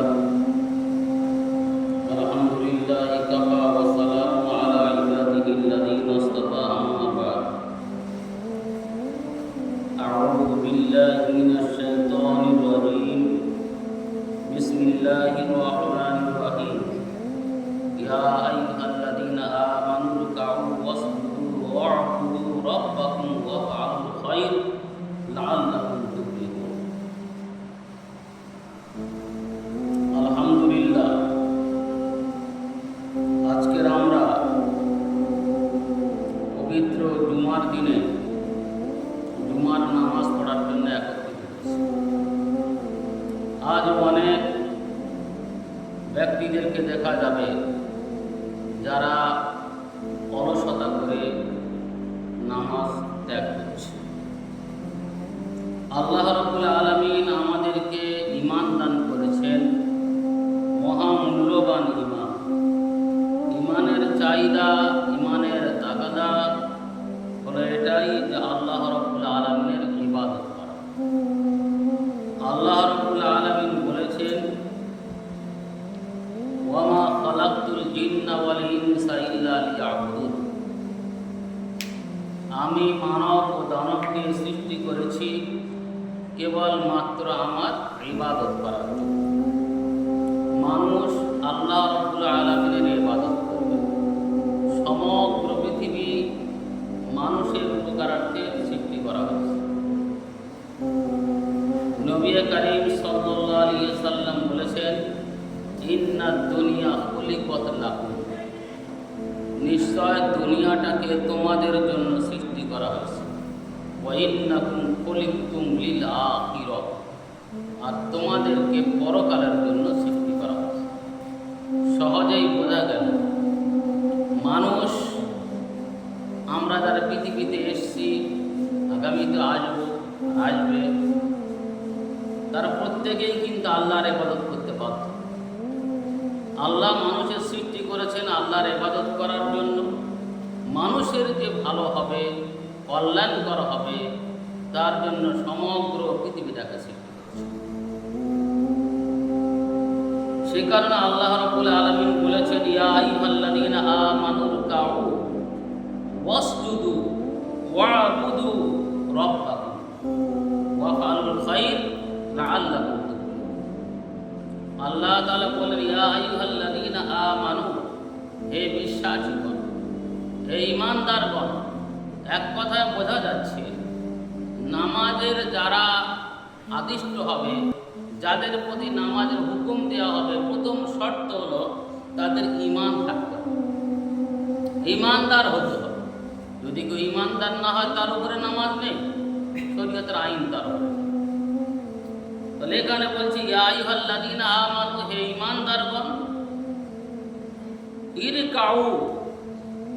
Amen. ত্যাগ করছি। আল্লাহ রবুল আলমিন আমাদেরকে ইমান দান করেছেন মহামূল্যবান ইমান ইমানের চাহিদা কেবলমাত্র আমার ইবাদত করার জন্য। মানুষ আল্লাহ রবুল আলমিনের ইবাদত করবে। সমগ্র পৃথিবী মানুষের উপকারার্থে সৃষ্টি করা হয়েছে। নবী করিম আলাইহি সাল্লাম বলেছেন, ইন্না দুনিয়া খুলিকত লাকুম। নিশ্চয় দুনিয়াটাকে তোমাদের জন্য সৃষ্টি করা হয়েছে। ওয়াইন্নাকুম খুলিকতুম লিল আখিরাহ আর তোমাদেরকে পরকালের জন্য সৃষ্টি করা হয়েছে। সহজেই বোঝা গেল, মানুষ, আমরা যারা পৃথিবীতে এসছি, আগামীতে আসব, আসবে, তারা প্রত্যেকেই কিন্তু আল্লাহর ইবাদত করতে বাধ্য। আল্লাহ মানুষের সৃষ্টি করেছেন আল্লাহর ইবাদত করার জন্য। মানুষের যে ভালো হবে কল্যাণকর হবে, তার জন্য সমগ্র পৃথিবীটাকে সৃষ্টি সে কারণে আল্লাহ রবুল আলমিন বলেছেন, ইয়া আইহাল্লাযীনা আমানুর কাউ ওয়াসজুদু ওয়াবুদু রাব্বাকুম ওয়াফআলুল খাইর লাআল্লাকুম আল্লাহ তাআলা বলেন, ইয়া আইয়ুহাল্লাযীনা আমানু, হে বিশ্বাসীগণ, হে ঈমানদারগণ এক কথায় বোঝা যাচ্ছে, নামাজের যারা আদিষ্ট হবে, যাদের প্রতি নামাজের হুকুম দেওয়া হবে, প্রথম শর্ত হলো তাদের ঈমান থাকতে হবে। ঈমানদার হতে হবে। যদি কেউ ইমানদার না হয়, তার উপরে নামাজ নেই, শরীয়তের আইন তার উপরে তাহলে এখানে বলছি ইয়াইহাল্লাযীনা আমানু, হে ঈমানদারগণ, ইরকাউ,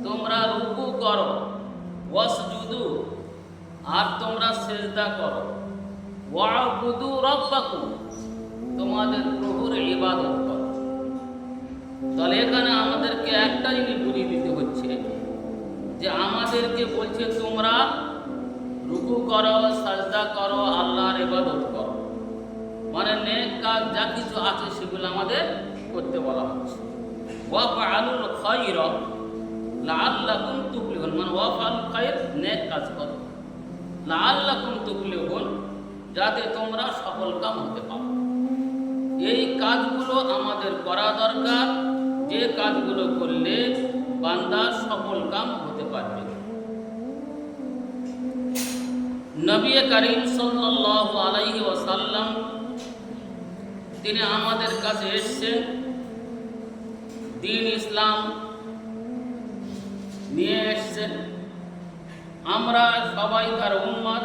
তোমরা রুকু করো। ওয়াসজুদু আর তোমরা সেজদা করো। তোমাদের প্রভুর ইবাদত করো। তাহলে এখানে আমাদেরকে একটা জিনিস বুঝিয়ে দিতে হচ্ছে, যে আমাদেরকে বলছে তোমরা রুকু করো, সাজদা করো, আল্লাহর ইবাদত করো। মানে নেক কাজ যা কিছু আছে সেগুলো আমাদের করতে বলা হচ্ছে। ওয়াফআলুল খায়র লাআল্লাকুম তুফলিহুন মানে ওয়াফআলুল খায়র নেক কাজ করো। লাআল্লাকুম তুফলিহুন যাতে তোমরা সফল কাম হতে পারো। এই কাজগুলো আমাদের করা দরকার। যে কাজগুলো করলে বান্দা সফল কাম হতে পারবে। নবী করিম সাল্লাল্লাহু আলাইহি ওয়াসাল্লাম, তিনি আমাদের কাছে এসেছেন। দিন ইসলাম নিয়ে এসেছেন। আমরা সবাই তার উম্মত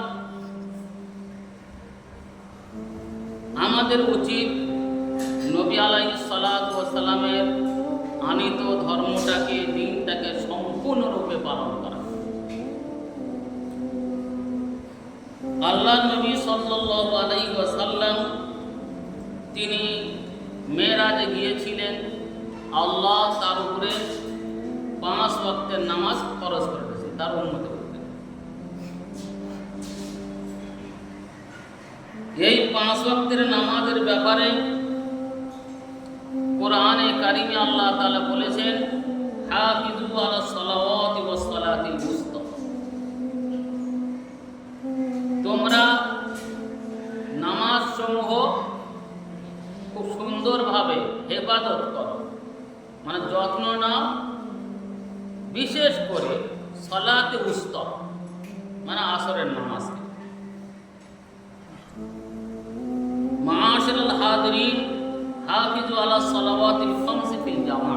আমাদের উচিত নবী আলাই সালামের আনিত ধর্মটাকে, দিনটাকে সম্পূর্ণরূপে পালন করা। আল্লাহ নবী সাল্লাল্লাহু আলাইহি ওয়াসাল্লাম তিনি মেরাজে গিয়েছিলেন। আল্লাহ তার উপরে পাঁচ ওয়াক্তের নামাজ খরচ করে দিয়েছে তার উন্নতি করতে এই পাঁচ ওয়াক্তের নামাজের ব্যাপারে কোরআনে কারিমে আল্লাহ তাআলা বলেছেন হাফিজু আলা সালাওয়াতি ওয়াস সালাতিল মুস্তা তোমরা নামাজ সমূহ খুব সুন্দরভাবে হেফাজত করো। মানে যত্ন নাও বিশেষ করে সলাতে উস্তর মানে আসরের নামাজকে মাশাল হাজরিন, হাফিজু আলা সালাওয়াতিল খামসি ফিল জামা।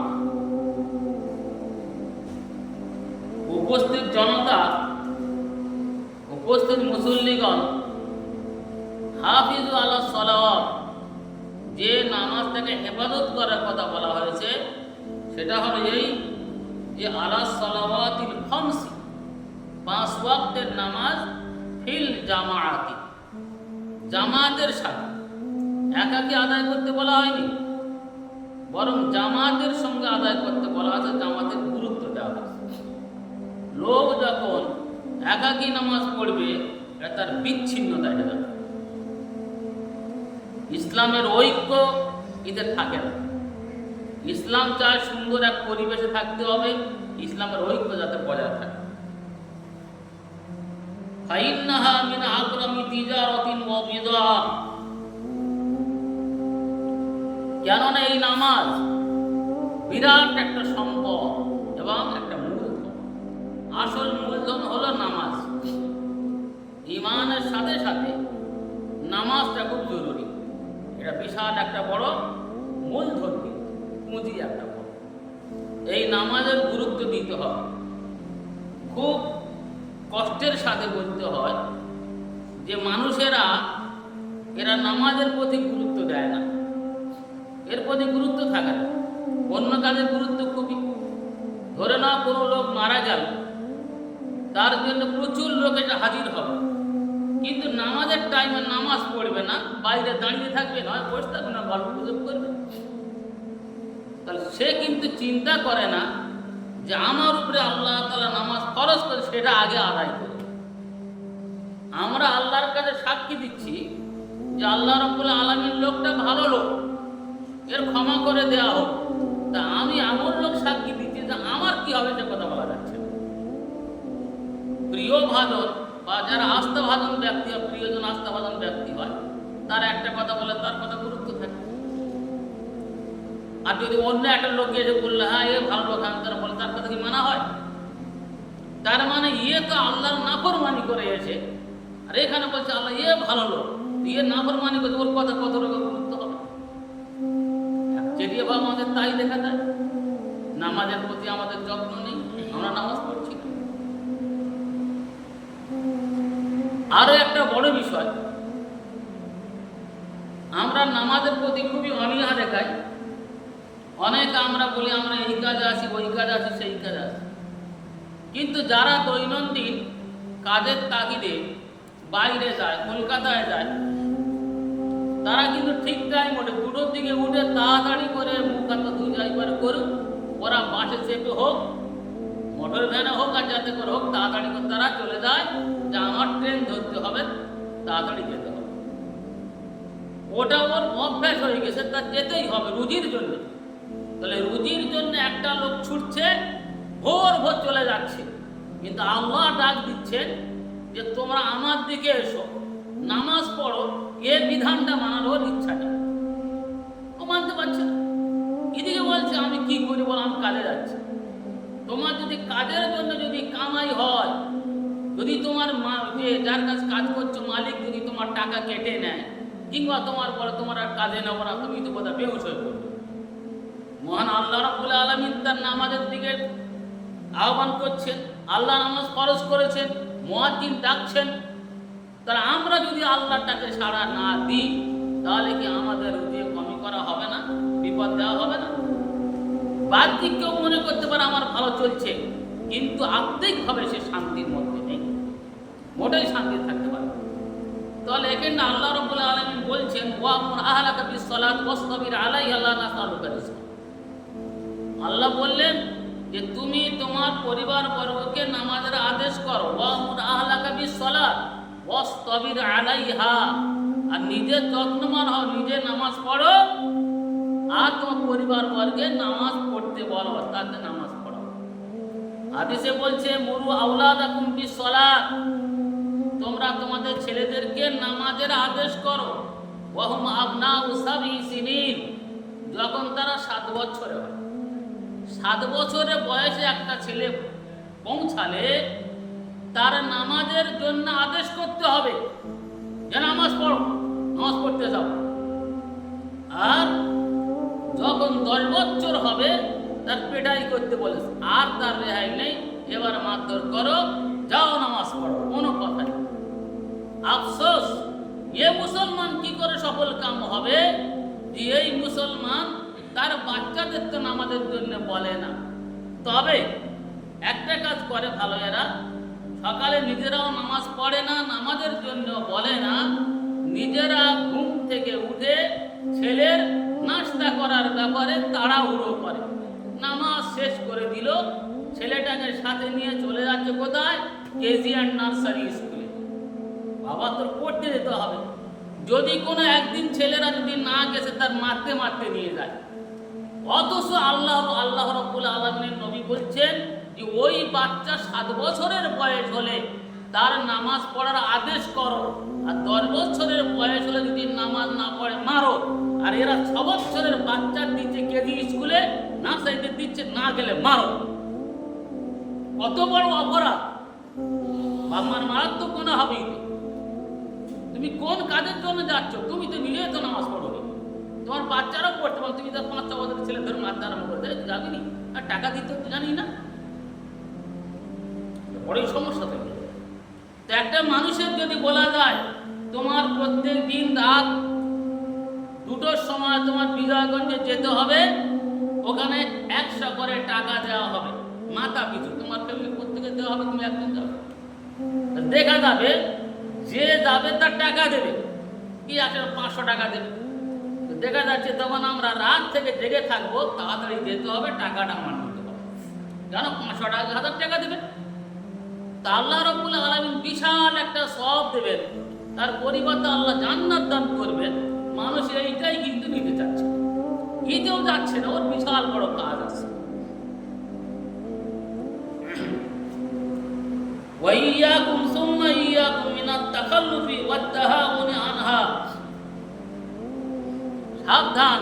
উপস্থিত জনতা, উপস্থিত মুসল্লিগণ, হাফিজু আলা সালাওয়াত, যে নামাজটাকে হেফাজত করার কথা বলা হয়েছে, সেটা হলো এই যে আলা সালাওয়াতিল খামসি, পাঁচ ওয়াক্তের নামাজ ফিল জামাআতি, জামাতের সাথে। একাকে আদায় করতে বলা হয়নি, বরং জামাতের সঙ্গে আদায় করতে বলা হয়েছে, জামাতের গুরুত্ব দেওয়া হয়েছে। লোক যখন একাকী নামাজ পড়বে, এটা তার বিচ্ছিন্নতা, এটা ইসলামের ঐক্য এদের থাকে না। ইসলাম চায় সুন্দর এক পরিবেশে থাকতে হবে, ইসলামের ঐক্য যাতে বজায় থাকে। ফাইন্নাহা মিন আকরামি তিজারাতিন কেননা এই নামাজ বিরাট একটা সম্পদ এবং একটা মূলধন আসল মূলধন হলো নামাজ। ইমানের সাথে সাথে নামাজটা খুব জরুরি। এটা বিশাল একটা বড় মূলধন। পুঁজি একটা এই নামাজের গুরুত্ব দিতে হবে খুব কষ্টের সাথে বলতে হয় যে মানুষেরা, এরা নামাজের প্রতি গুরুত্ব দেয় না। এর প্রতি গুরুত্ব থাকে না। অন্য কাজের গুরুত্ব খুবই। ধরে নাও কোনো লোক মারা গেল, তার জন্য প্রচুর লোক এটা হাজির হবে। কিন্তু নামাজের টাইমে নামাজ পড়বে না, বাইরে দাঁড়িয়ে থাকবে, নয় বসে থাকবে না, গল্প করবে। তাহলে সে কিন্তু চিন্তা করে না যে আমার উপরে আল্লাহ তালা নামাজ খরচ করে, সেটা আগে আদায় করবে। আমরা আল্লাহর কাছে সাক্ষী দিচ্ছি যে আল্লাহ রব্বুল আলমীর লোকটা ভালো লোক, এর ক্ষমা করে দেওয়া হোক। তা আমি এমন লোক সাক্ষী দিচ্ছি যে আমার কি হবে সে কথা বলা যাচ্ছে প্রিয় ভাজন বা যারা আস্থাভাজন ব্যক্তি হয় প্রিয়জন আস্থাভাজন ব্যক্তি হয়, তার একটা কথা বলে, তার কথা গুরুত্ব থাকে। আর যদি অন্য একটা লোক এসে বললে হ্যাঁ এ ভালো লোক, আমি তারা বলে, তার কথা কি মানা হয়? তার মানে ইয়ে তো আল্লাহর নাফরমানি করে এসে আর এখানে বলছে, আল্লাহ ইয়ে ভালো লোক ইয়ে নাফরমানি করছে ওর কথা কত রকম গুরুত্ব হবে। চেটিয়ে বা আমাদের তাই দেখা যায়, নামাজের প্রতি আমাদের যত্ন নেই, আমরা নামাজ পড়ছি না। আরও একটা বড় বিষয়, আমরা নামাজের প্রতি খুবই অনীহা দেখাই। অনেক আমরা বলি, আমরা এই কাজে আছি, ওই কাজে আছি, সেই কাজে আছি। কিন্তু যারা দৈনন্দিন কাজের তাগিদে বাইরে যায়, কলকাতায় যায়, তারা কিন্তু ঠিক টাইম ওঠে দুটোর দিকে উঠে তাড়াতাড়ি করে মুখ হাত যাই করে করুক, ওরা বাসে চেপে হোক, মোটর ভ্যানে হোক আর যাতে করে হোক, তাড়াতাড়ি করে তারা চলে যায়, যে আমার ট্রেন ধরতে হবে, তাড়াতাড়ি যেতে হবে। ওটা ওর অভ্যাস হয়ে গেছে তার যেতেই হবে, রুজির জন্য। তাহলে রুজির জন্য একটা লোক ছুটছে, ভোর ভোর চলে যাচ্ছে। কিন্তু আল্লাহ ডাক দিচ্ছেন যে তোমরা আমার দিকে এসো, নামাজ পড়ো, এ বিধানটা মানার ওর ইচ্ছা নেই ও মানতে পারছে না। এদিকে বলছে, আমি কি করি বল, আমি কাজে যাচ্ছি। তোমার যদি কাজের জন্য যদি কামাই হয়, যদি তোমার মা যার কাছে কাজ করছ, মালিক যদি তোমার টাকা কেটে নেয়, কিংবা তোমার পরে তোমার আর কাজে নেব না তুমি তো কোথাও বেহুশ হয়ে পড়বে। মহান আল্লাহ রাব্বুল আলামিন তার নামাজের দিকে আহ্বান করছেন, আল্লাহ নামাজ খরচ করেছেন, মুয়াজ্জিন ডাকছেন। তাহলে আমরা যদি আল্লাহটাকে সাড়া না দিই, তাহলে কি আমাদের রুজিয়ে কমি করা হবে না? বিপদ দেওয়া হবে না? বাহ্যিক কেউ মনে করতে পারে আমার ভালো চলছে, কিন্তু আত্মিকভাবে সে শান্তির মধ্যে নেই। মোটেই শান্তি থাকতে পারে তাহলে এখানে আল্লাহ রব্বুল আলামিন বলছেন ওয়ামুর আহলাকা বিস সালাত ওয়াসতাবির আলাইহা লা নাসালুকা রিজকা। আল্লাহ বললেন যে তুমি তোমার পরিবার বর্গকে নামাজের আদেশ করো। ওয়ামুর আহলাকা বিস সালাত ওয়াসতাবির আলাইহা। আর নিজে যত্নবান হও, নিজে নামাজ পড়ো। আর তোমার পরিবার বর্গে নামাজ পড়তে বলো, তাতে নামাজ পড়াও হাদিসে বলছে, মুরু আউলাদাকুম বিসসালাত, তোমরা তোমাদের ছেলেদেরকে নামাজের আদেশ করো। ওয়াহুম আবনা উসাবি সিনিন, যখন তারা সাত বছরে হয়। সাত বছরের বয়সে একটা ছেলে পৌঁছালে তার নামাজের জন্য আদেশ করতে হবে। যে নামাজ পড়ো, নামাজ পড়তে যাও। আর যখন দশ বছর হবে, তার পেটাই করতে বলেছে, আর তার রেহাই নেই। এবার মারধর করো, যাও নামাজ পড়ো, কোনো কথা নেই। আফসোস, এ মুসলমান কি করে সফল কাম হবে? যে এই মুসলমান তার বাচ্চাদের তো নামাজের জন্য বলে না। তবে একটা কাজ করে ভালো এরা সকালে নিজেরাও নামাজ পড়ে না, নামাজের জন্য বলে না, নিজেরা ঘুম থেকে উঠে ছেলের নাস্তা করার ব্যাপারে তাড়াহুড়ো করে। নামাজ শেষ করে দিল, ছেলেটাকে সাথে নিয়ে চলে যাচ্ছে কোথায়? কেজি অ্যান্ড নার্সারি স্কুলে। বাবা তোর পড়তে যেতে হবে। যদি কোনো একদিন ছেলেরা যদি না গেছে, তার মারতে মারতে নিয়ে যায়। অথচ আল্লাহ আল্লাহ রব্বুল আলমিনের নবী বলছেন যে ওই বাচ্চা সাত বছরের বয়স হলে তার নামাজ পড়ার আদেশ করো। আর দশ বছরের বয়স হলে যদি নামাজ না পড়ে, মারো। আর এরা ছ বছরের বাচ্চার দিচ্ছে কেজি স্কুলে নার্সারিতে দিচ্ছে, না গেলে মারো। কত বড় অপরাধ। বাবার মারাত্মক কোনো হবেই তুমি কোন কাজের জন্য যাচ্ছ? তুমি তো নিজে তো নামাজ তোমার বাচ্চারাও পড়তে পারো তুমি তার পাঁচটা বছরের ছেলে, ধরে মারতে আরম্ভ করতে যাবি নি? আর টাকা দিতে জানি না। বড়ই সমস্যা থেকে তো একটা মানুষের যদি বলা যায়, তোমার প্রত্যেক দিন রাত দুটোর সময় তোমার বিজয়গঞ্জে যেতে হবে, ওখানে একশো করে টাকা দেওয়া হবে। মাথা পিছু তোমার ফ্যামিলি প্রত্যেকে দেওয়া হবে, তুমি একদিন যাবে। দেখা যাবে, যে যাবে তার টাকা দেবে। কি আছে পাঁচশো টাকা দেবে? দেখা যাচ্ছে তখন আমরা রাত থেকে জেগে থাকবো তাড়াতাড়ি যেতে হবে টাকাটা আমার দিতে হবে কেন পাঁচশো টাকা হাজার টাকা দেবে তা আল্লাহ রব্বুল আলমিন বিশাল একটা সব দেবেন তার পরিবর্তে আল্লাহ জান্নাত দান করবেন মানুষ এইটাই কিন্তু নিতে চাচ্ছে ঈদেও যাচ্ছে না ওর বিশাল বড় কাজ আছে وإياكم ثم إياكم من التخلف والتهاون عنها সাবধান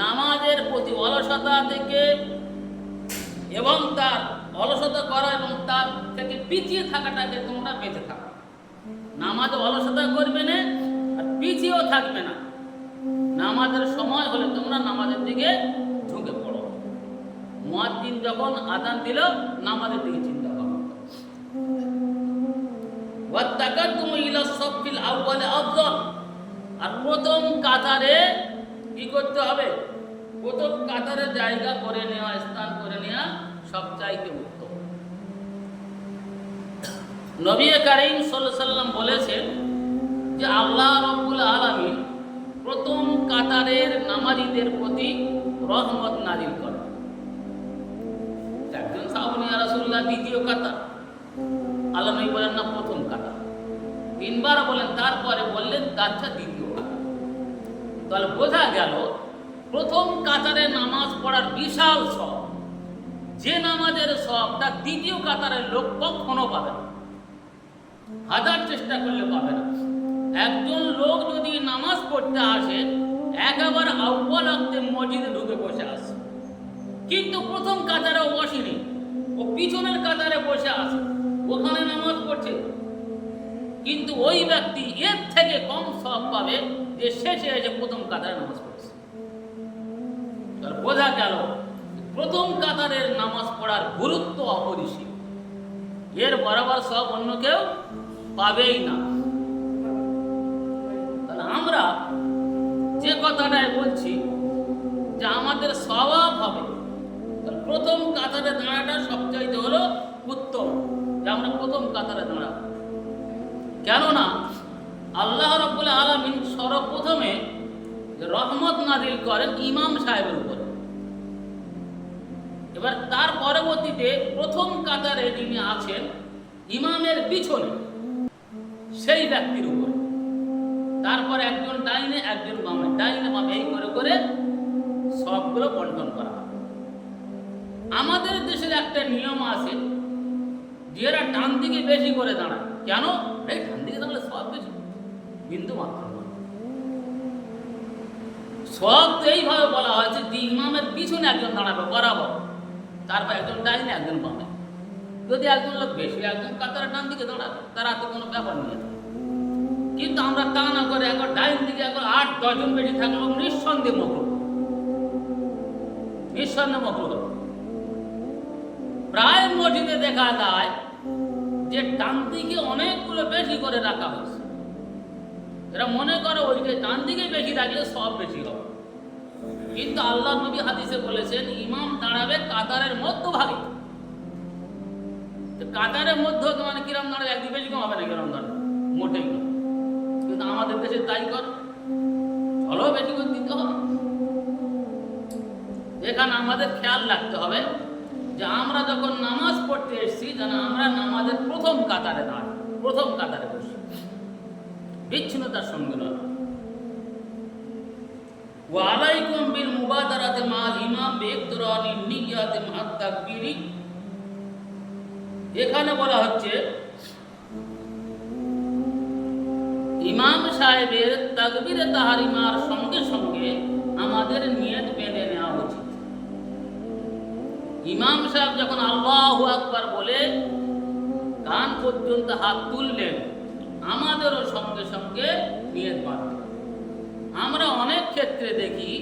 নামাজের প্রতি অলসতা থেকে এবং তার অলসতা করা এবং তার থেকে পিছিয়ে থাকাটাকে তোমরা বেঁচে থাকো। নামাজ অলসতা করবে না আর পিছিয়েও থাকবে না। নামাজের সময় হলে তোমরা নামাজের দিকে ঝুঁকে পড়ো। মুয়াজ্জিন যখন আদান দিল, নামাজের দিকে চিন্তা করো। ওয়াত্তাকাদ্দুমু ইলা সাফিল আউয়ালে আফদল আর প্রথম কাতারে কি করতে হবে? প্রথম কাতারে জায়গা করে নেওয়া, স্থান করে নেওয়া সবচাইতে উত্তম। নবী করিম সাল্লাম বলেছেন যে, আল্লাহ রব্বুল আলামিন প্রথম কাতারের নামাজীদের প্রতি রহমত নাজিল করেন। একজন সাহাবনী রাসূলুল্লাহ, দ্বিতীয় কাতার। নবী বলেন, না, প্রথম কাতার। তিনবার বলেন, তারপরে বললেন আচ্ছা দ্বিতীয় কাতার তাহলে বোঝা গেল, প্রথম কাতারে নামাজ পড়ার বিশাল সব যে নামাজের সব তার দ্বিতীয় কাতারের লোক কখনো পাবে না। হাজার চেষ্টা করলে পাবে না। একজন লোক যদি নামাজ পড়তে আসে, একেবারে আউ্বাল অক্তে মসজিদে ঢুকে বসে আসে। কিন্তু প্রথম কাতারেও বসেনি। ও পিছনের কাতারে বসে আছে। ওখানে নামাজ পড়ছে। কিন্তু ওই ব্যক্তি এর থেকে কম সব পাবে যে শেষে এসে প্রথম কাতারে নামাজ পড়ছে। বোঝা গেল, প্রথম কাতারের নামাজ পড়ার গুরুত্ব অপরিসীম। এর বরাবর সব অন্য কেউ পাবেই না। তাহলে আমরা যে কথাটাই বলছি, যে আমাদের স্বভাব হবে প্রথম কাতারে দাঁড়াটা সবচাইতে হলো উত্তম। যে আমরা প্রথম কাতারে দাঁড়াবো। কেননা আল্লাহ রব্বুল আলমিন সর্বপ্রথমে রহমত নাজিল করেন ইমাম সাহেবের উপরে। এবার তার পরবর্তীতে প্রথম কাতারে যিনি আছেন, ইমামের পিছনে সেই ব্যক্তির উপরে। তারপরে একজন ডাইনে, একজন বামে। ডাইনে বামে এই করে করে সবগুলো বন্টন করা হয়। আমাদের দেশের একটা নিয়ম আছে যারা ডান দিকে বেশি করে দাঁড়ায় কেন? এই ডান দিকে সব বেশি বিন্দু মাত্র। সব এইভাবে বলা হয়েছে যে ইমামের পিছনে একজন দাঁড়াবে, বরাবর। তারপর একজন ডাইনে একজন বামে। যদি একজন লোক বেশি, একজন কাতারে ডান দিকে দাঁড়াবে, তারা তো কোনো ব্যাপার নিয়ে। কিন্তু আমরা তা না করে একবার ডাইন দিকে একবার আট দশজন বেশি থাকলেও নিঃসন্দেহে মকরু নিঃসন্দেহে হবে। প্রায় মসজিদে দেখা যায় যে ডান দিকে অনেকগুলো বেশি করে রাখা হয়েছে। এরা মনে করে ওই যে ডান দিকে বেশি রাখলে সব বেশি হবে। কিন্তু আল্লাহ নবী হাদিসে বলেছেন, ইমাম দাঁড়াবে কাতারের মধ্যভাগে। কাতারের মধ্যে মানে কিরম দাঁড়াবে? একদিন বেশি কম হবে না কিরম দাঁড়াবে? মোটেই না। কিন্তু আমাদের দেশে তাই কর। চলো বেশি করে দিতে হবে। এখানে আমাদের খেয়াল রাখতে হবে। যে আমরা যখন নামাজ পড়তে এসেছি, যেন আমরা নামাজের প্রথম কাতারে দাঁড়াই, প্রথম কাতারে বসি। বিচ্ছিন্নতার সঙ্গে নয় ওয়ালাইকুম বিল মুবাদারাতে মাল ইমাম বিইকরানি নিয়াতে মাত তাকবীরি এখানে বলা হচ্ছে, ইমাম সাহেবের তাকবীরে তাহারিমার সঙ্গে সঙ্গে আমাদের নিয়ত বেঁধে নেওয়া ইমাম সাহেব যখন আল্লাহ আকবার বলে কান পর্যন্ত হাত তুললেন, আমাদেরও সঙ্গে সঙ্গে নিয়ত বাঁধতে আমরা অনেক ক্ষেত্রে দেখি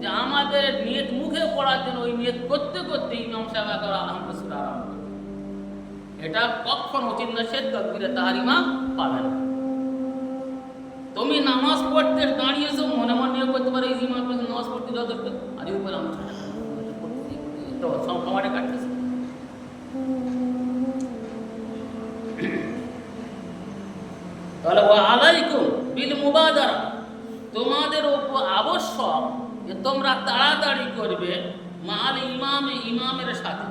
যে আমাদের নিয়ত মুখে পড়ার জন্য ওই নিয়ত করতে করতে ইমাম সাহেব একবার আরম্ভ এটা কখন উচিত না সে তকবিরে তাহারিমা পাবে না। তুমি নামাজ পড়তে দাঁড়িয়েছো, মনে মনে করতে পারো, এই নামাজ পড়তে যথেষ্ট আর উপরে আমার তো, সব সময়টা কাটতেছে। তাহলে ও আলাইকুম বিল মুবাদারা। তোমাদের উপর আবশ্যক যে তোমরা তাড়াতাড়ি করবে মাল ইমাম, ইমামের সাথে।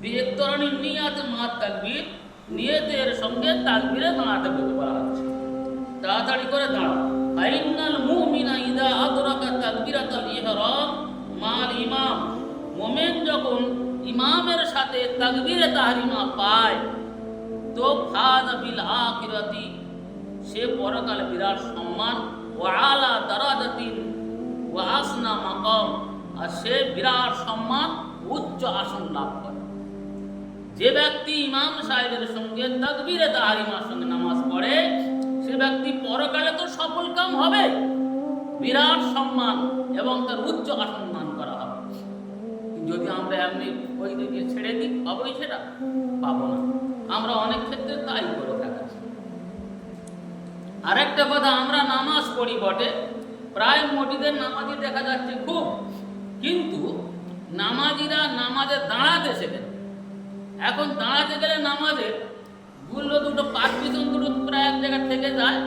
বিয়েত্তরণী নিয়াতে মা তাকবীর, নিয়তের সঙ্গে তাকবীরে দাঁড়াতে বলতে বলা হচ্ছে। তাড়াতাড়ি করে দাঁড়াও। ফাইনাল মুমিনা ইদা আদরাকা তাকবীরাতাল ইহরাম, মাল ইমাম। মোমেন যখন ইমামের সাথে তাকবীরে তাহরিমা পায়, তো ফাজ বিল আখিরাতি, সে পরকালে বিরাট সম্মান ও আলা দারাজাতিন ও আসনা মাকাম, আর সে বিরাট সম্মান, উচ্চ আসন লাভ করে। যে ব্যক্তি ইমাম সাহেবের সঙ্গে তকবীরে তাহারিমার সঙ্গে নামাজ পড়ে, সে ব্যক্তি পরকালে তো সফল কাম হবে। বিরাট সম্মান এবং তার উচ্চ আসন যদি আমরা এমনি ওই দিকে ছেড়ে দিই পাবোই সেটা পাবো না। আমরা অনেক ক্ষেত্রে তাই করে থাকি। আরেকটা কথা, আমরা নামাজ পড়ি বটে, প্রায় মসজিদের নামাজি দেখা যাচ্ছে খুব। কিন্তু নামাজিরা নামাজে দাঁড়াতে শেখে এখন দাঁড়াতে গেলে নামাজে গুলো দুটো পিছন দুটো প্রায় এক জায়গা থেকে যায়,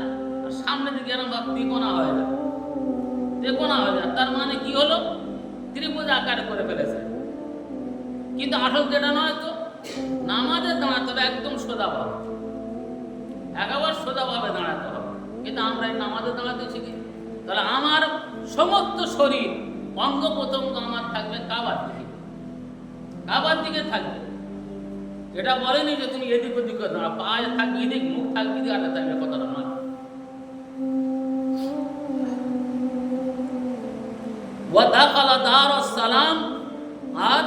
আর সামনে দিকে এরকম ভাব তিকোনা হয়ে যায়। তিকোনা হয়ে যায়, তার মানে কি হলো? ত্রিভুজ আকার করে ফেলেছে। কিন্তু আসল যেটা নয় তো? নামাজে দাঁড়াতে হবে, একদম সোজাভাবে। একেবারে সোজাভাবে দাঁড়াতে হবে। কিন্তু আমরা এই নামাজে দাঁড়াতে শিখি তাহলে আমার সমস্ত শরীর অঙ্গ প্রত্যঙ্গ আমার থাকবে কাবার দিকে। কাবার দিকে থাকবে। এটা বলেনি যে তুমি এদিক ওদিক দাঁড়া পায়ে থাকবে এদিক মুখ থাকবে এদিক আটা থাকবে, কথাটা নয়। ওয়াদাখালা দারুস সালাম, আর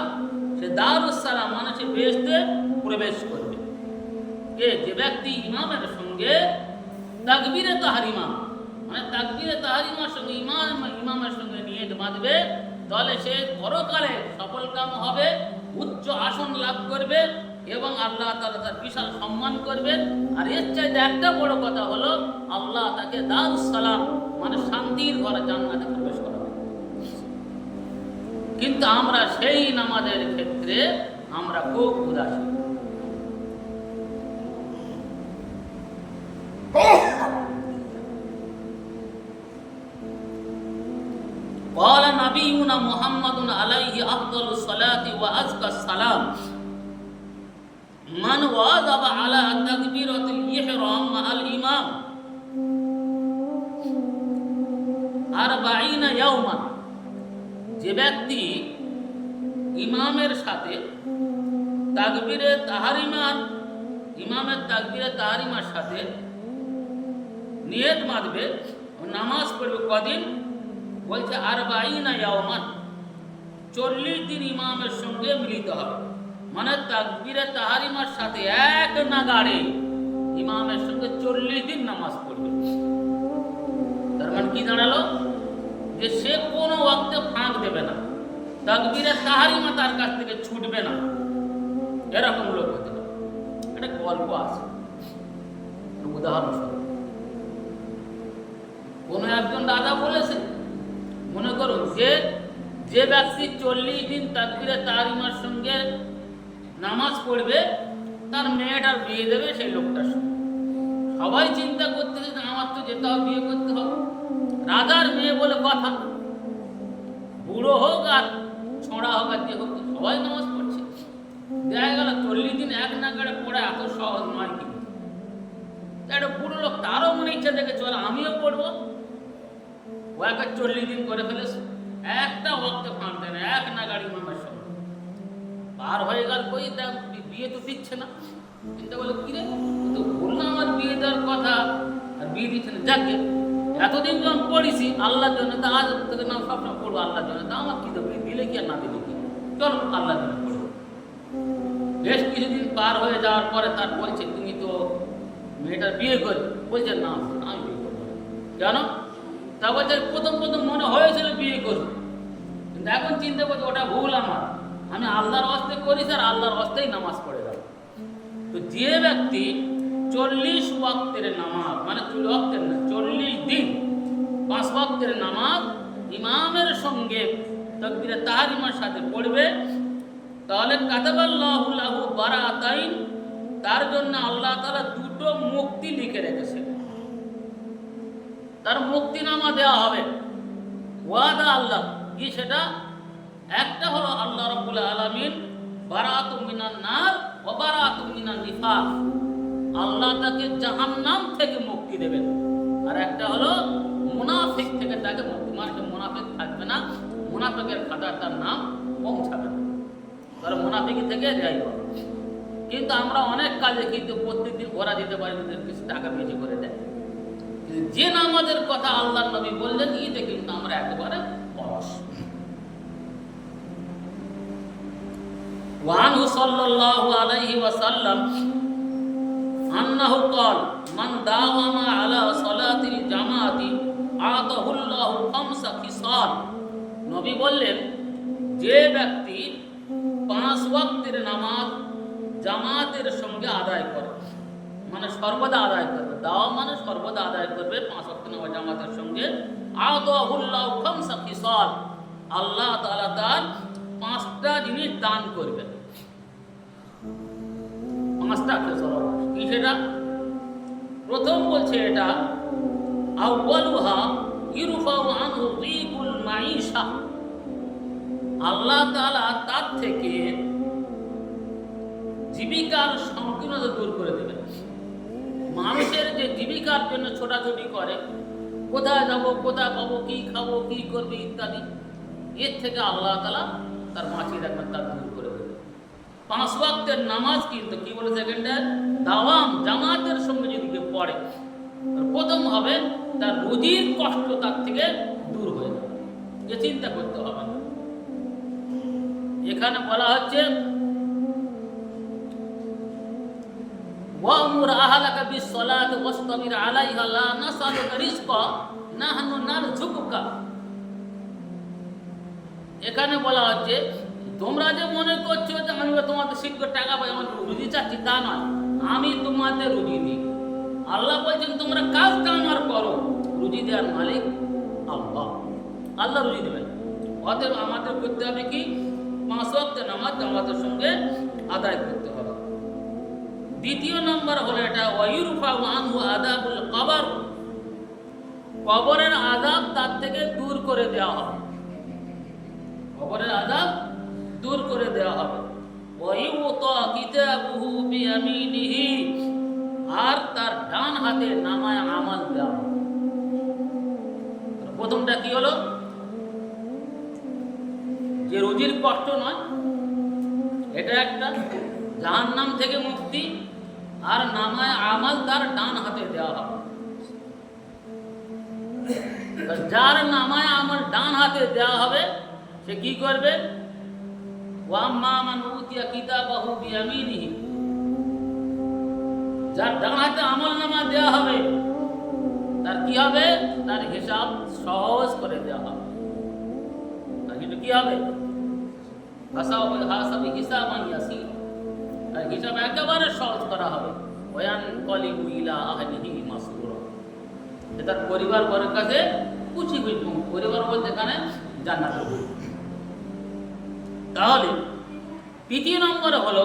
সে দারুস সালাম মানে সে বেহেশতে প্রবেশ করবে। কে? যে ব্যক্তি ইমামের সঙ্গে তাকবীরে তাহারিমা মানে তাকবীরে তাহারিমার সঙ্গে ইমাম, ইমামের সঙ্গে নিয়ে বাঁধবে, তাহলে সে পরকালে সফল কাম হবে, উচ্চ আসন লাভ করবে এবং আল্লাহ তাআলা তার বিশাল সম্মান করবেন আর এর চাইতে একটা বড় কথা হলো, আল্লাহ তাকে দারুস সালাম মানে শান্তির ঘরে জান্নাতে কিন্তু আমরা সেই নামাজের ক্ষেত্রে আমরা খুব উদাসীন قال نبينا محمد عليه أفضل الصلاة وأزكى السلام من واظب على تكبيرة الإحرام مع الإمام أربعين يوما যে ব্যক্তি ইমামের সাথে তাকবিরে তাহারিমার, ইমামের তাকবিরে তাহারিমার সাথে নিয়ত বাঁধবে নামাজ পড়বে কদিন? বলছে আর বাইনা ইয়াওমান, চল্লিশ দিন ইমামের সঙ্গে মিলিত হবে। মানে তাকবিরে তাহারিমার সাথে এক নাগাড়ে ইমামের সঙ্গে চল্লিশ দিন নামাজ পড়বে। তার মানে কি দাঁড়াল? যে সে কোনো ওয়াক্তে ফাঁক দেবে না। তাকবিরে তাহারিমা তার কাছ থেকে ছুটবে না। এরকম লোক হতে হবে একটা গল্প আছে। উদাহরণস্বরূপ কোনো একজন দাদা বলেছে, মনে করুন যে যে ব্যক্তি চল্লিশ দিন তাকবিরে তারিমার সঙ্গে নামাজ পড়বে, তার মেয়েটার বিয়ে দেবে, সেই লোকটার সঙ্গে। সবাই চিন্তা করতেছে আমার তো যেতে হবে, বিয়ে করতে হবে। রাজার মেয়ে বলে কথা বুড়ো হোক আর ছোঁড়া হোক আর যে হোক, সবাই নামাজ পড়ছে। দেখা গেল চল্লিশ দিন এক না নাগাড়ে পড়া এত সহজ নয় কিন্তু। তা একটা বুড়ো লোক, তারও মনে ইচ্ছা থেকে চল আমিও পড়ব। ও একটা চল্লিশ দিন করে ফেলেছে। একটা ওয়াক্তে ফাঁক দেয় না, এক নাগাড়ি মামার সঙ্গে। পার হয়ে গেল কই, তা বিয়ে তো দিচ্ছে না। চিন্তা বলে কি রে তো বললাম আমার বিয়ে দেওয়ার কথা, আর বিয়ে দিচ্ছে না। যাকে এতদিন যখন পড়িছি, আল্লাহর জন্য তা আজ তোকে নাম সবসময় পড়ব আল্লাহর জন্য। তা আমার কি দেবে দিলে কি আর না দিলে কি? চলো আল্লাহর জন্য পড়ব বেশ কিছুদিন পার হয়ে যাওয়ার পরে তার বলছে, তুমি তো মেয়েটার বিয়ে করবে বলছে, না, আমি বিয়ে করব। কেন? তা বলছে, প্রথম প্রথম মনে হয়েছিল বিয়ে করব। কিন্তু এখন চিন্তা করছি ওটা ভুল আমার। আমি আল্লাহর হস্তে করি স্যার আল্লাহর হস্তেই নামাজ পড়ে গেল তো যে ব্যক্তি চল্লিশ ওয়াক্তের নামাজ মানে চল্লিশ ওয়াক্তের না, চল্লিশ দিন, পাঁচ ওয়াক্তের নামাজ ইমামের সঙ্গে তকবিরে তাহারিমার সাথে পড়বে। তাহলে কাতাবাল্লাহু লাহু বারাতাইন তার জন্য আল্লাহ তাআলা দুটো মুক্তি লিখে রেখেছে তার মুক্তিনামা দেওয়া হবে। ওয়াদা আল্লাহ, কি সেটা? একটা হলো আল্লাহ রাব্বুল আলামিন বারাতু মিনান নার, ওয়া বারাতু মিনান নিফাক। আল্লাহ তাকে জাহান্নাম থেকে মুক্তি দেবেন আর একটা হলো মুনাফিক থেকে তাকে মুক্তি মানে সে মুনাফিক থাকবে না মুনাফিকের খাতার তার নাম পৌঁছাবে না তার মুনাফিকি থেকে রেহাই হবে কিন্তু আমরা অনেক কাজে কিন্তু প্রত্যেকদিন ওরা দিতে পারি না, ওদের কিছু টাকা বেশি করে দেয় কিন্তু যে নামাজের কথা আল্লাহ নবী বললেন এতে কিন্তু আমরা একেবারে অলস وعنه صلى الله عليه وسلم أنه قال من داوم على صلاة الجماعة أعطاه الله خمس خصال নবী বললেন যে ব্যক্তি পাঁচ ওয়াক্তের নামাজ জামাতের সঙ্গে আদায় করে মানে সর্বদা আদায় করবে দাওয়া মানে সর্বদা আদায় করবে পাঁচ ওয়াক্ত নামাজ জামাতের সঙ্গে আতাহুল্লাহ খামসা খিসাল আল্লাহ তাআলা তার পাঁচটা জিনিস দান করবেন পাঁচটা খেসল কি সেটা প্রথম বলছে এটা আউয়ালুহা ইরফাউ আনহু দিকুল মাইশা আল্লাহ তাআলা তার থেকে জীবিকার সংকীর্ণতা দূর করে দেবেন। মানুষের যে জীবিকার জন্য ছোটাছুটি করে, কোথায় যাব, কোথায় পাবো, কি খাব, কি করবে ইত্যাদি, এর থেকে আল্লাহ তালা তার বাঁচিয়ে রাখবেন তার পাঁচ ওয়াক্তের নামাজ কিন্তু কি বলে সেকেন্ডে দাওয়াম জামাতের সঙ্গে যদি কেউ পড়ে তার প্রথম হবে তার রুজির কষ্ট তার থেকে দূর হয়ে যাবে এ চিন্তা করতে হবে না এখানে বলা হচ্ছে وأمر أهلك بالصلاة واصطبر عليها لا نسألك رزقا نحن نرزقك এখানে বলা হচ্ছে তোমরা যে মনে করছ যে আমি তোমাদের শীঘ্র টাকা পাই, আমার রুজি চাচ্ছি, তা নয়। আমি তোমাদের রুজি দিই। আল্লাহ বলছেন, তোমরা কাজটা আমার করো। রুজি দেওয়ার মালিক আল্লাহ। আল্লাহ রুজি দেবেন। অতএব আমাদের করতে হবে কি? পাঁচ ওয়াক্ত নামাজ আমাদের সঙ্গে আদায় করতে হবে। দ্বিতীয় নম্বর হলো এটা ওয়ুরফা আনহু আদাবুল কবর। কবরের আদাব তার থেকে দূর করে দেওয়া হবে। কবরের আদাব দূর করে দেওয়া হবে। আর তার ডান হাতে নামায় আমাল দেওয়া হবে। প্রথমটা কি হলো? যে রোজির কষ্ট নয়, এটা একটা জাহান্নাম থেকে মুক্তি, আর নামায় আমাল তার ডান হাতে দেওয়া হবে। যার নামায় আমল ডান হাতে দেওয়া হবে, সে কি করবে? যার ডান হাতে আমল নামা দেওয়া হবে, তার কি হবে? তার হিসাব সহজ করে দেওয়া হবে। তার কিন্তু কি হবে? তার হিসাব একেবারে সহজ করা হবে। ওয়ান কলিবু ইলা আহলিহি মাসরুরা। তার পরিবার বরের কাছে খুশি হইব পরিবার বলতে এখানে জান্নাতের তাহলে তৃতীয় নম্বরে হলো,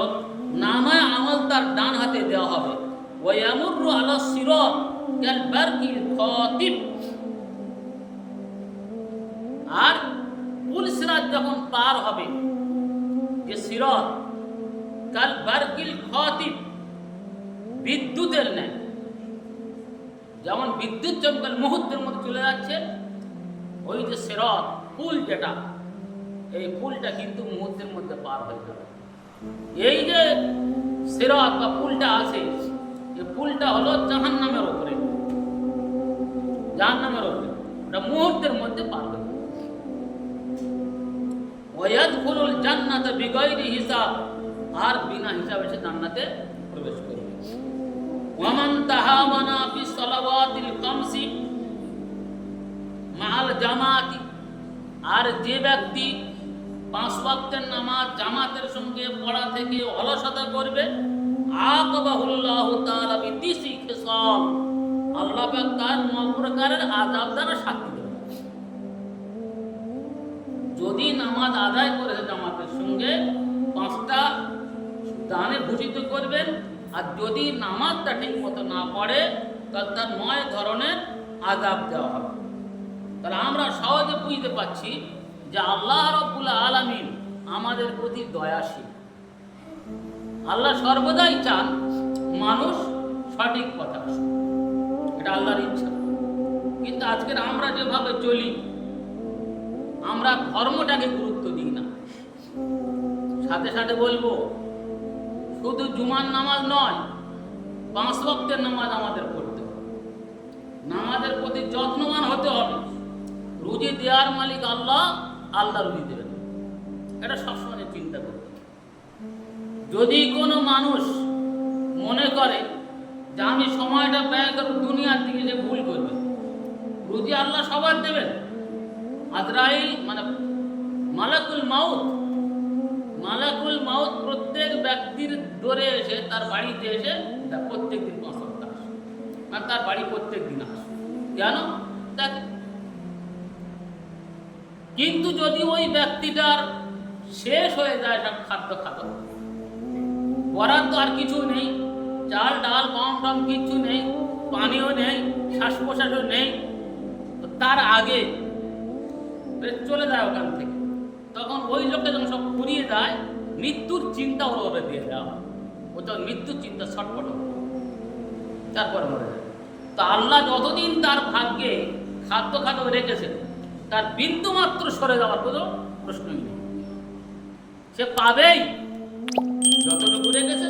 নামায় আমল তার ডান হাতে দেওয়া হবে। ওয়ামুরু আলা সিরাত কাল আর পুল সিরাত যখন পার হবে, যে সিরাত, কাল বারকিল খাতিব, বিদ্যুতের ন্যায়। যেমন বিদ্যুৎ চমকাল মুহূর্তের মধ্যে চলে যাচ্ছে, ওই যে সেরত পুল যেটা এই পুলটা কিন্তু মুহূর্তের মধ্যে পার হয়ে যাবে। এই যে সেরত বা পুলটা আছে এই পুলটা হলো জাহান নামের ওপরে জাহান নামের ওপরে ওটা মুহূর্তের মধ্যে পার হয়ে যাবে। ওয়াদখুলুল জান্নাতা বিগাইরি হিসাব। আর বিনা হিসাবে সে জান্নাতে প্রবেশ করবে। ওয়ামান তাহাওয়ানা ফি সালাওয়াতিল খামসি। মাল জামাতি। আর যে ব্যক্তি পাঁচ ওয়াক্তের নামাজ জামাতের সঙ্গে পড়া থেকে অলসতা করবে। আকাবাহুল্লাহু তাআলা বিতিসি খিসাল আল্লাহ পাক তার প্রকারের আযাব দ্বারা শাস্তি দেবে যদি নামাজ আদায় করেছে জামাতের সঙ্গে পাঁচটা দানে ভূষিত করবেন, আর যদি নামাজটা ঠিক মতো না পড়ে, তাহলে তার নয় ধরনের আজাব দেওয়া হবে। তাহলে আমরা সহজে বুঝতে পারছি যে আল্লাহ রব্বুল আলামিন আমাদের প্রতি দয়াশীল। আল্লাহ সর্বদাই চান মানুষ সঠিক কথা শুনে। এটা আল্লাহর ইচ্ছা। কিন্তু আজকের আমরা যেভাবে চলি, আমরা ধর্মটাকে গুরুত্ব দিই না। সাথে সাথে বলব, শুধু জুমার নামাজ নয়, পাঁচ ওয়াক্তের নামাজ আমাদের পড়তে হবে। নামাজের প্রতি যত্নবান হতে হবে। রুজি দেওয়ার মালিক আল্লাহ আল্লাহ রুজি দেবেন। এটা সবসময় চিন্তা করতে। যদি কোনো মানুষ মনে করে যে আমি সময়টা ব্যয় করব দুনিয়ার দিকে যে ভুল করবে, রুজি আল্লাহ সবার দেবেন। আজরাইল মানে মালাকুল মাউত মালাকুল মাউত প্রত্যেক ব্যক্তির দরে এসে তার বাড়িতে এসে প্রত্যেক দিন পাঁচ আসে। আর তার বাড়ি প্রত্যেক দিন আসে। কেন? তাকে কিন্তু যদি ওই ব্যক্তিটার শেষ হয়ে যায় সব খাদ্য খাদ্য তো আর কিছু নেই, চাল, ডাল, গম, টম কিচ্ছু নেই পানিও নেই শ্বাস প্রশ্বাসও নেই তার আগে চলে যায় ওখান থেকে তখন ওই লোকটা যখন সব ফুরিয়ে যায়, মৃত্যুর চিন্তা ওর ওপরে দিয়ে দেওয়া হয় ও তখন মৃত্যুর চিন্তা ছটপট। তারপরে মরে যায় তো আল্লাহ যতদিন তার ভাগ্যে খাদ্য খাদ্য রেখেছেন তার বিন্দু মাত্র সরে যাওয়ার কোনো প্রশ্নই নেই। সে পাবেই। যতটুকু রেখেছে